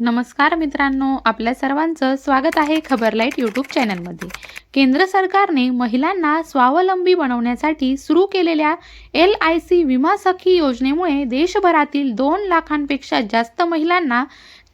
नमस्कार मित्रांनो आपल्या सर्वांचं स्वागत आहे खबरलाईट यूट्यूब चॅनलमध्ये. केंद्र सरकारने महिलांना स्वावलंबी बनवण्यासाठी सुरू केलेल्या एल आय सी विमा सखी योजनेमुळे देशभरातील दोन लाखांपेक्षा जास्त महिलांना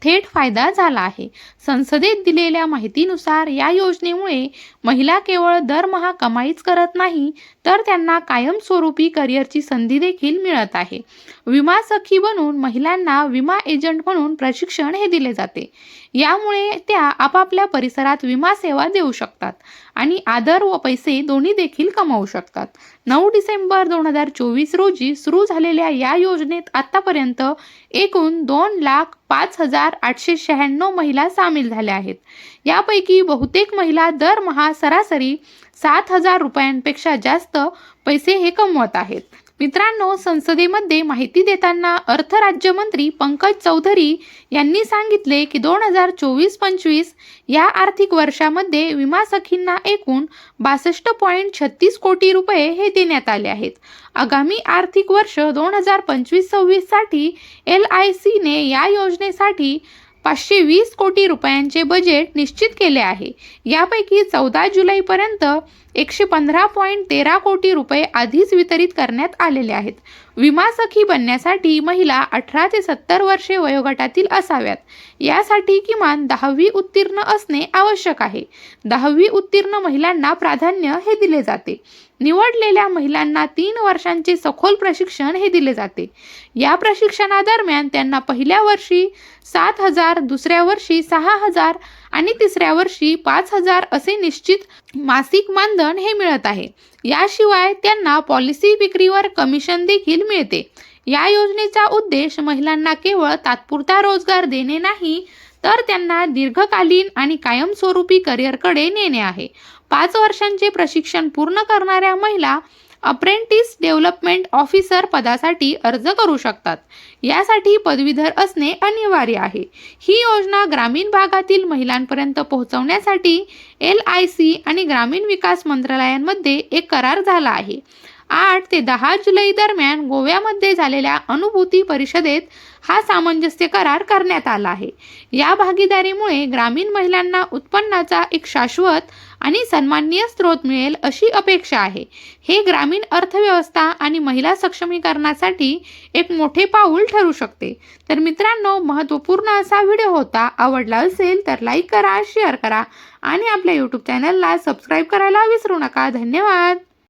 थेट फायदा झाला आहे. संसदेत दिलेल्या माहितीनुसार या योजनेमुळे महिला केवळ दरमहा कमाईच करत नाही तर त्यांना कायमस्वरूपी करिअरची संधी देखील मिळत आहे. विमा सखी बनून महिलांना विमा एजंट म्हणून प्रशिक्षण हे दिले जाते. यामुळे त्या आपापल्या परिसरात विमा सेवा देऊ शकतात आणि आदर व पैसे दोन्ही देखील कमावू शकतात. नऊ डिसेंबर दोन हजार चोवीस रोजी सुरू झालेल्या या योजनेत आतापर्यंत एकूण दोन लाख पाच हजार आठशे शहाण्णव महिला सामील झाल्या आहेत. यापैकी बहुतेक महिला दरमहा सरासरी सात हजार रुपयांपेक्षा जास्त पैसे हे कमवत आहेत. मित्रांनो संसदेमध्ये माहिती देताना अर्थ राज्यमंत्री पंकज चौधरी यांनी सांगितले की दोन हजार चोवीस पंचवीस या आर्थिक वर्षामध्ये विमा सखींना एकूण बासष्ट पॉईंट छत्तीस कोटी रुपये हे देण्यात आले आहेत. आगामी आर्थिक वर्ष दोन हजार पंचवीस सव्वीससाठी एल आय सीने या योजनेसाठी पाचशे वीस कोटी रुपयांचे बजेट निश्चित केले आहे. यापैकी चौदा जुलैपर्यंत एकशे पंधरा पॉईंट तेरा कोटी रुपये आधीच वितरित करण्यात आलेले आहेत. विमा सखी बनण्यासाठी महिला अठरा ते सत्तर वर्षे वयोगटातील असाव्यात. यासाठी किमान दहावी उत्तीर्ण असणे आवश्यक आहे. दहावी उत्तीर्ण महिलांना प्राधान्य हे दिले जाते. निवडलेल्या महिलांना तीन वर्षांचे सखोल प्रशिक्षण हे दिले जाते. या प्रशिक्षणादरम्यान त्यांना पहिल्या वर्षी सात हजार दुसऱ्या वर्षी सहा हजार आणि तिसऱ्या वर्षी पाच हजार असे निश्चित मासिक मानधन हे मिळत आहे. याशिवाय त्यांना पॉलिसी विक्रीवर कमिशन देखील मिळते. या योजनेचा उद्देश महिलांना केवळ तात्पुरता रोजगार देणे नाही तर त्यांना दीर्घकालीन आणि कायमस्वरूपी करिअरकडे नेणे आहे. पाच वर्षांचे प्रशिक्षण पूर्ण करणाऱ्या महिला अप्रेंटिस डेव्हलपमेंट ऑफिसर पदासाठी अर्ज करू शकतात. यासाठी पदवीधर असणे अनिवार्य आहे. ही योजना ग्रामीण भागातील महिलांपर्यंत पोहोचवण्यासाठी एल आय सी आणि ग्रामीण विकास मंत्रालयांमध्ये एक करार झाला आहे. आठ ते दहा जुलै दरम्यान गोव्यामध्ये झालेल्या अनुभूती परिषदेत हा सामंजस्य करार करण्यात आला आहे. या भागीदारीमुळे ग्रामीण महिलांना उत्पन्नाचा एक शाश्वत आणि सन्माननीय स्रोत मिळेल अशी अपेक्षा आहे. हे ग्रामीण अर्थव्यवस्था आणि महिला सक्षमीकरणासाठी एक मोठे पाऊल ठरू शकते. तर मित्रांनो महत्त्वपूर्ण असा व्हिडिओ होता आवडला असेल तर लाईक करा शेअर करा आणि आपल्या यूट्यूब चॅनलला सबस्क्राईब करायला विसरू नका. धन्यवाद!